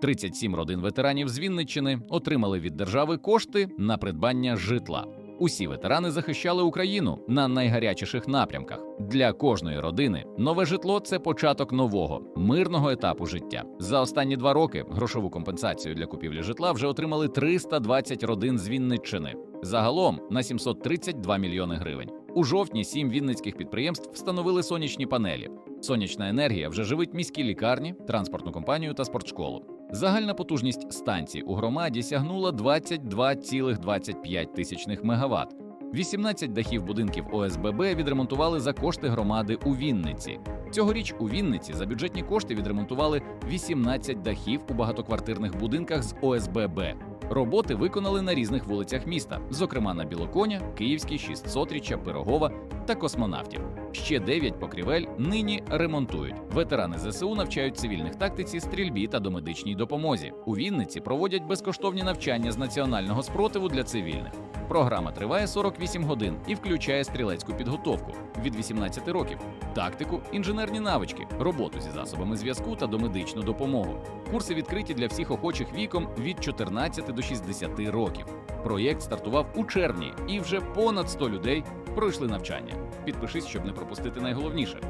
37 родин ветеранів з Вінниччини отримали від держави кошти на придбання житла. Усі ветерани захищали Україну на найгарячіших напрямках. Для кожної родини нове житло це початок нового мирного етапу життя. За останні два роки грошову компенсацію для купівлі житла вже отримали 320 родин з Вінниччини. Загалом на 732 мільйони гривень. У жовтні сім вінницьких підприємств встановили сонячні панелі. Сонячна енергія вже живить міські лікарні, транспортну компанію та спортшколу. Загальна потужність станцій у громаді сягнула 22,25 тисячних мегаватт. 18 дахів будинків ОСББ відремонтували за кошти громади у Вінниці. Цьогоріч у Вінниці за бюджетні кошти відремонтували 18 дахів у багатоквартирних будинках з ОСББ. Роботи виконали на різних вулицях міста, зокрема на Білоконя, Київській, Шістсотріччя, Пирогова та космонавтів. Ще 9 покрівель нині ремонтують. Ветерани ЗСУ навчають цивільних тактиці, стрільбі та домедичній допомозі. У Вінниці проводять безкоштовні навчання з національного спротиву для цивільних. Програма триває 48 годин і включає стрілецьку підготовку від 18 років, тактику, інженерні навички, роботу зі засобами зв'язку та домедичну допомогу. Курси відкриті для всіх охочих віком від 14 до 60 років. Проєкт стартував у червні, і вже понад 100 людей пройшли навчання. Підпишись, щоб не пропустити найголовніше.